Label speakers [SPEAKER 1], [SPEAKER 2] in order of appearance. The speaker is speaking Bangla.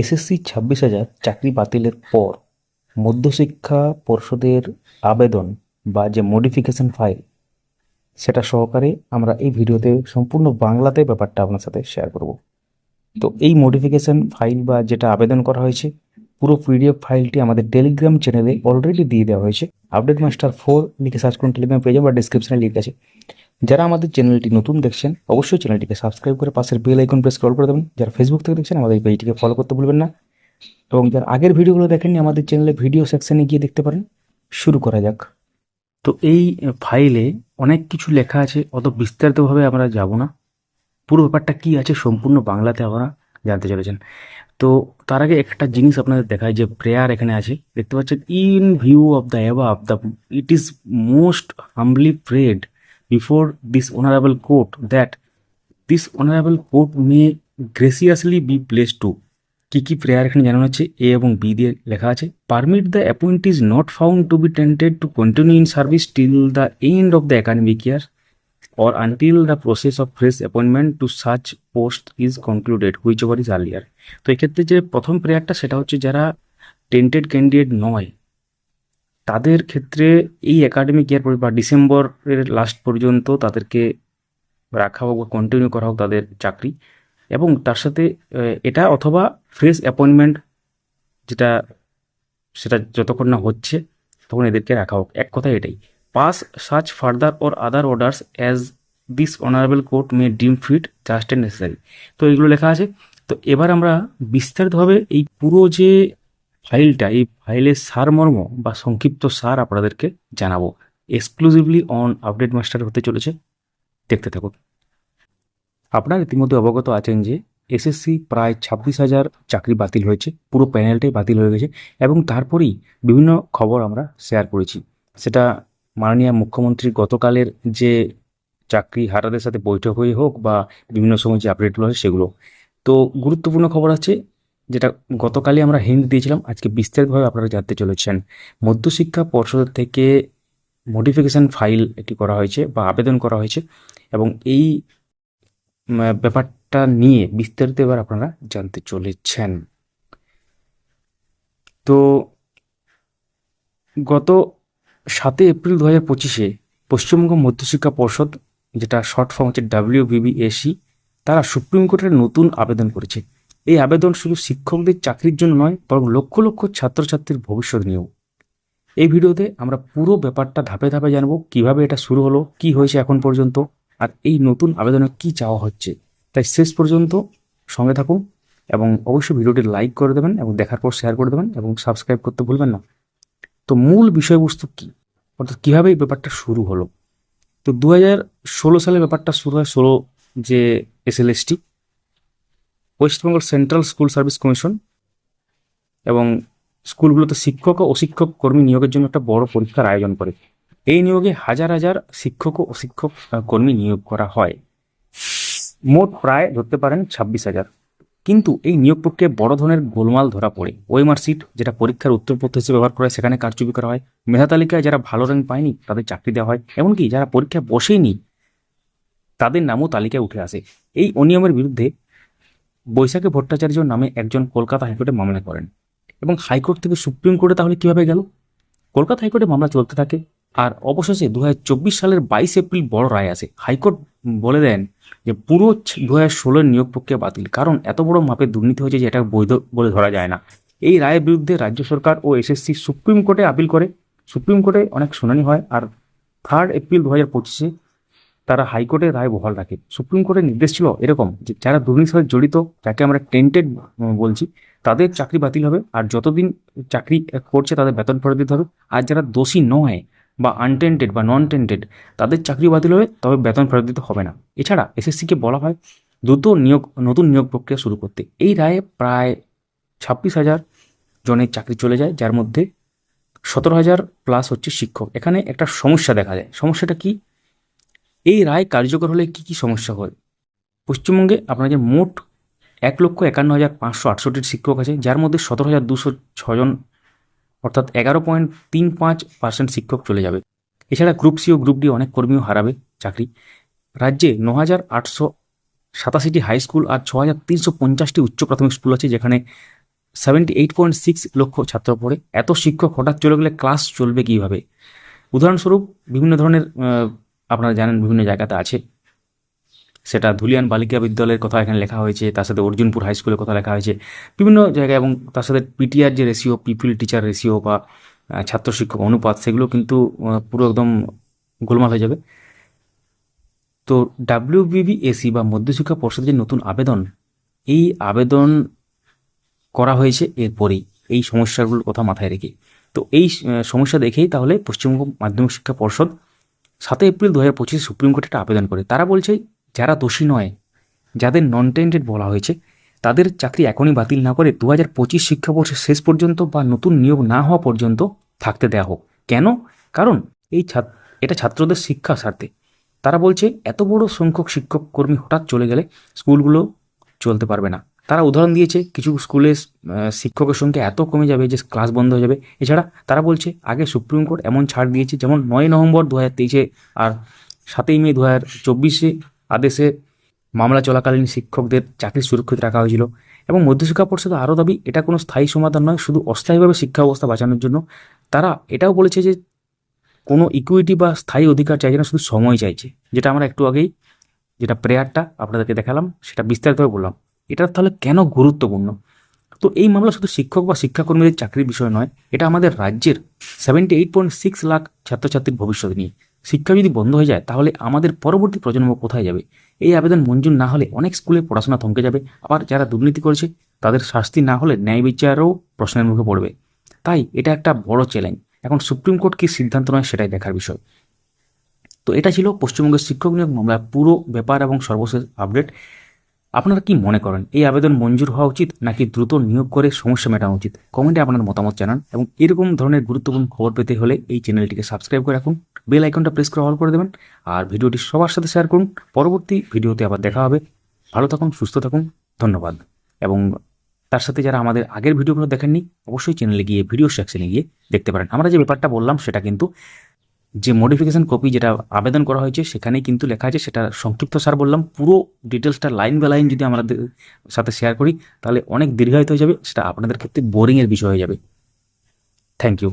[SPEAKER 1] এসএসসি ছাব্বিশ হাজার চাকরি বাতিলের পর মধ্যশিক্ষা পর্ষদের আবেদন বা যে মডিফিকেশন ফাইল সেটা সহকারে আমরা এই ভিডিওতে সম্পূর্ণ বাংলাতে ব্যাপারটা আপনার সাথে শেয়ার করব। তো এই মডিফিকেশন ফাইল বা যেটা আবেদন করা হয়েছে, পুরো পিডিএফ ফাইলটি আমাদের টেলিগ্রাম চ্যানেলে অলরেডি দিয়ে দেওয়া হয়েছে। আপডেট মাস্টার ফোর লিখে সার্চ করুন টেলিগ্রাম পেজে বা ডিসক্রিপশনে লিখে আছে। যারা আমাদের চ্যানেলটি নতুন দেখছেন, অবশ্যই চ্যানেলটিকে সাবস্ক্রাইব করে পাশের বেল আইকন প্রেস কল করে দেবেন যারা ফেসবুক থেকে দেখছেন, আমাদের পেজটিকে ফলো করতে ভুলবেন না। এবং যারা আগের ভিডিওগুলো দেখেননি, আমাদের চ্যানেলে ভিডিও সেকশনে গিয়ে দেখতে পারেন। শুরু করা যাক। তো এই ফাইলে অনেক কিছু লেখা আছে, অত বিস্তারিতভাবে আমরা যাব না। পুরো ব্যাপারটা কি আছে সম্পূর্ণ বাংলাতে আমরা জানতে চলেছেন। তো তার আগে একটা জিনিস আপনাদের দেখায় যে প্রেয়ার এখানে আছে। দেখতে পাচ্ছেন in view of the above the it is most humbly prayed before this honourable court that this honourable court may graciously be pleased to কি কি প্রেয়ার এখানে জানানো হচ্ছে এ এবং বি দিয়ে লেখা আছে permit the appoint is not found to be tainted to continue in service till the end of the academic year or the process of fresh appointment to to post is is concluded whichever is earlier. তো এক্ষেত্রে যে প্রথম প্রেয়ারটা সেটা হচ্ছে যারা টেন্টেড ক্যান্ডিডেট নয় তাদের ক্ষেত্রে এই একাডেমিক ইয়ার বা ডিসেম্বরের লাস্ট পর্যন্ত তাদেরকে রাখা হোক বা কন্টিনিউ করা হোক তাদের চাকরি। এবং তার সাথে এটা অথবা ফ্রেশ অ্যাপয়েন্টমেন্ট যেটা, সেটা যতক্ষণ না হচ্ছে তখন এদেরকে রাখা হোক। এক কথায় এটাই। Pass such further or other orders as this honourable court may deem fit just and necessary তো এইগুলো লেখা আছে। তো এবার আমরা বিস্তারিতভাবে এই পুরো যে ফাইলটা, এই ফাইলের সারমর্ম বা সংক্ষিপ্ত সার আপনাদেরকে জানাব। এক্সক্লুসিভলি অন আপডেট মাস্টার হতে চলেছে। দেখতে থাকুন। আপনারা ইতিমধ্যে অবগত আছেন যে এসএসসি প্রায় ছাব্বিশ হাজার চাকরি বাতিল হয়েছে। পুরো প্যানেলটাই বাতিল হয়ে গেছে এবং তারপরেই বিভিন্ন খবর আমরা শেয়ার করেছি। সেটা মাননীয় মুখ্যমন্ত্রী গতকালের যে চাকরি হারাদের সাথে বৈঠক হয়ে হোক বা বিভিন্ন সময় যে আপডেটগুলো হয় সেগুলো। তো গুরুত্বপূর্ণ খবর আছে যেটা গতকালই আমরা হিন্ট দিয়েছিলাম, আজকে বিস্তারিতভাবে আপনারা জানতে চলেছেন। মধ্যশিক্ষা পর্ষদ থেকে মডিফিকেশন ফাইল একটি করা হয়েছে বা আবেদন করা হয়েছে এবং এই ব্যাপারটা নিয়ে বিস্তারিত এবার আপনারা জানতে চলেছেন। তো গত সাতই এপ্রিল দু হাজার পঁচিশে পশ্চিমবঙ্গ মধ্যশিক্ষা পর্ষদ, যেটা শর্ট ফর্ম হচ্ছে ডাব্লিউ বিবিএসি তারা সুপ্রিম কোর্টের নতুন আবেদন করেছে। এই আবেদন শুধু শিক্ষকদের চাকরির জন্য নয়, বরং লক্ষ লক্ষ ছাত্রছাত্রীর ভবিষ্যৎ নিয়েও। এই ভিডিওতে আমরা পুরো ব্যাপারটা ধাপে ধাপে জানব, কীভাবে এটা শুরু হলো, কি হয়েছে এখন পর্যন্ত, আর এই নতুন আবেদনে কি চাওয়া হচ্ছে। তাই শেষ পর্যন্ত সঙ্গে থাকুন এবং অবশ্যই ভিডিওটি লাইক করে দেবেন এবং দেখার পর শেয়ার করে দেবেন এবং সাবস্ক্রাইব করতে ভুলবেন না। তো মূল বিষয়বস্তু কি? অর্থাৎ কীভাবে এই ব্যাপারটা শুরু হলো? তো দু হাজার ষোলো সালে ব্যাপারটা শুরু হয় ষোলো যে SLST West Bengal central school service commission এবং স্কুলগুলোতে শিক্ষক ও অশিক্ষক কর্মী নিয়োগের জন্য একটা বড় পরীক্ষার আয়োজন করে। এই নিয়োগে হাজার হাজার শিক্ষক ও অশিক্ষক কর্মী নিয়োগ করা হয়। মোট প্রায় ধরতে পারেন ছাব্বিশ হাজার। কিন্তু এই নিয়োগ প্রক্রিয়ায় বড় ধরনের গোলমাল ধরা পড়ে। সিট যেটা পরীক্ষার উত্তরপত্র হিসেবে ব্যবহার করা হয়, সেখানে কারচুপি করা হয়। মেধা তালিকায় যারা ভালো র্যাঙ্ক পায়নি, তাদের চাকরি দেওয়া হয়। এমনকি যারা পরীক্ষায় বসেইনি, তাদের নামও তালিকায় উঠে আসে। এই অনিয়মের বিরুদ্ধে বৈশাখী ভট্টাচার্য নামে একজন কলকাতা হাইকোর্টে মামলা করেন এবং হাইকোর্ট থেকে সুপ্রিম কোর্টে তাহলে কীভাবে গেল? কলকাতা হাইকোর্টে মামলা চলতে থাকে আর অবশেষে দু হাজার চব্বিশ সালের বাইশ এপ্রিল বড় রায় আসে। হাইকোর্ট বলে দেন যে পুরো দু হাজার ষোলোর নিয়োগ প্রক্রিয়া বাতিল, কারণ এত বড় মাপের দুর্নীতি হয়েছে যে এটা বৈধ বলে ধরা যায় না। এই রায়ের বিরুদ্ধে রাজ্য সরকার ও এসএসসি সুপ্রিম কোর্টে আপিল করে। সুপ্রিম কোর্টে অনেক শুনানি হয় আর থার্ড এপ্রিল দু হাজার পঁচিশে তারা হাইকোর্টে রায় বহাল রাখে। সুপ্রিম কোর্টের নির্দেশ ছিল এরকম যে, যারা দুর্নীতির সাথে জড়িত, যাকে আমরা টেন্টেড বলছি, তাদের চাকরি বাতিল হবে। আর যতদিন চাকরি করছে, তাদের বেতন ফেরত দিতে হবে। আর যারা দোষী নয় বা আনটেন্টেড বা নন টেন্টেড তাদের চাকরি বাতিল হবে, তবে বেতন ফেরত দিতে হবে না। এছাড়া এসএসসিকে বলা হয়, দ্রুত নিয়োগ, নতুন নিয়োগ প্রক্রিয়া শুরু করতে। এই রায়ে প্রায় ছাব্বিশ হাজার জনের চাকরি চলে যায়, যার মধ্যে সতেরো হাজার প্লাস হচ্ছে শিক্ষক। এখানে একটা সমস্যা দেখা যায়। সমস্যাটা কি? এই রায় কার্যকর হলে কি কি সমস্যা হয়? পশ্চিমবঙ্গে আপনাদের মোট এক লক্ষ একান্ন হাজার পাঁচশো আটষট্টির শিক্ষক আছে, যার মধ্যে সতেরো হাজার দুশো ছজন, অর্থাৎ এগারো পয়েন্ট তিন পাঁচ পার্সেন্ট শিক্ষক চলে যাবে। এছাড়া গ্রুপ সি ও গ্রুপ ডি অনেক কর্মীও হারাবে চাকরি। রাজ্যে ন হাজার আটশো সাতাশিটি হাই স্কুল আর ছ হাজার তিনশো পঞ্চাশটি উচ্চ প্রাথমিক স্কুল আছে, যেখানে সেভেন্টি এইট পয়েন্ট সিক্স লক্ষ ছাত্র পড়ে। এত শিক্ষক হঠাৎ চলে গেলে ক্লাস চলবে কীভাবে? উদাহরণস্বরূপ বিভিন্ন ধরনের আপনারা জানেন বিভিন্ন জায়গাতে আছে। সেটা ধুলিয়ান বালিকা বিদ্যালয়ের কথা এখানে লেখা হয়েছে, তার সাথে অর্জুনপুর হাই স্কুলের কথা লেখা হয়েছে। বিভিন্ন জায়গায় এবং তার সাথে পিটিআর যে রেশিও পিপিল টিচার রেশিও বা ছাত্র শিক্ষক অনুপাত, সেগুলো কিন্তু পুরো একদম গোলমাল হয়ে যাবে। তো ডাব্লিউবিবিএসি বা মধ্যশিক্ষা পর্ষদের যে নতুন আবেদন, এই আবেদন করা হয়েছে এরপরেই। এই সমস্যাগুলোর কথা মাথায় রেখে। তো এই সমস্যা দেখেই তাহলে পশ্চিমবঙ্গ মাধ্যমিক শিক্ষা পর্ষদ সাতই এপ্রিল দু হাজার পঁচিশে সুপ্রিম কোর্টে একটা আবেদন করে। তারা বলছে, যারা দোষী নয়, যাদের নন টেন্টেড বলা হয়েছে, তাদের চাকরি এখনই বাতিল না করে দু হাজার পঁচিশ শিক্ষাবর্ষের শেষ পর্যন্ত বা নতুন নিয়োগ না হওয়া পর্যন্ত থাকতে দেওয়া হোক। কেন? কারণ এই এটা ছাত্রদের শিক্ষা স্বার্থে। তারা বলছে, এত বড় সংখ্যক শিক্ষক কর্মী হঠাৎ চলে গেলে স্কুলগুলো চলতে পারবে না। তারা উদাহরণ দিয়েছে, কিছু স্কুলে শিক্ষকের সংখ্যা এত কমে যাবে যে ক্লাস বন্ধ হয়ে যাবে। এছাড়া তারা বলছে, আগে সুপ্রিম কোর্ট এমন ছাড় দিয়েছে, যেমন নয় নভেম্বর দু হাজার তেইশে আর সাতই মে দু হাজার চব্বিশে আদেশে মামলা চলাকালীন শিক্ষকদের চাকরি সুরক্ষিত রাখা হয়েছিল। এবং মধ্যশিক্ষা পর্ষদের আরও দাবি, এটা কোনো স্থায়ী সমাধান নয়, শুধু অস্থায়ীভাবে শিক্ষা ব্যবস্থা বাঁচানোর জন্য। তারা এটাও বলেছে যে কোনো ইকুইটি বা স্থায়ী অধিকার চাইছে না, শুধু সময় চাইছে। যেটা আমরা একটু আগেই, যেটা প্রেয়ারটা আপনাদেরকে দেখালাম, সেটা বিস্তারিতভাবে বললাম। এটা তাহলে কেন গুরুত্বপূর্ণ? তো এই মামলা শুধু শিক্ষক বা শিক্ষাকর্মীদের চাকরির বিষয় নয়, এটা আমাদের রাজ্যের seventy eight point six lakh ছাত্রছাত্রীর ভবিষ্যৎ নিয়ে। শিক্ষা যদি বন্ধ হয়ে যায়, তাহলে আমাদের পরবর্তী প্রজন্ম কোথায় যাবে? এই আবেদন মঞ্জুর না হলে অনেক স্কুলে পড়াশোনা থমকে যাবে। আবার যারা দুর্নীতি করেছে, তাদের শাস্তি না হলে ন্যায় বিচারও প্রশ্নের মুখে পড়বে। তাই এটা একটা বড় চ্যালেঞ্জ এখন সুপ্রিম কোর্ট কী সিদ্ধান্ত নয় সেটাই দেখার বিষয়। তো এটা ছিল পশ্চিমবঙ্গের শিক্ষক নিয়োগ মামলার পুরো ব্যাপার এবং সর্বশেষ আপডেট আপনারা কি মনে করেন, এই আবেদন মঞ্জুর হওয়া উচিত নাকি দ্রুত নিয়োগ করে সমস্যা মেটানো উচিত? কমেন্টে আপনার মতামত জানান এবং এরকম ধরনের গুরুত্বপূর্ণ খবর পেতে হলে এই চ্যানেলটিকে সাবস্ক্রাইব করে রাখুন, বেল আইকনটা প্রেস করে অল করে দেবেন আর ভিডিওটি সবার সাথে শেয়ার করুন। পরবর্তী ভিডিওতে আবার দেখা হবে। ভালো থাকুন, সুস্থ থাকুন, ধন্যবাদ। এবং তার সাথে যারা আমাদের আগের ভিডিওগুলো দেখেননি, অবশ্যই চ্যানেলে গিয়ে ভিডিও সেকশনে গিয়ে দেখতে পারেন। আমরা যে ব্যাপারটা বললাম সেটা কিন্তু যে মডিফিকেশন কপি যেটা আবেদন করা হয়েছে, সেখানেই কিন্তু লেখা আছে, সেটা সংক্ষিপ্ত সার বললাম। পুরো ডিটেলসটা লাইন বাই লাইন যদি আমাদের সাথে শেয়ার করি, তাহলে অনেক দীর্ঘায়িত হয়ে যাবে, সেটা আপনাদের ক্ষেত্রে বোরিংয়ের বিষয় হয়ে যাবে। Thank you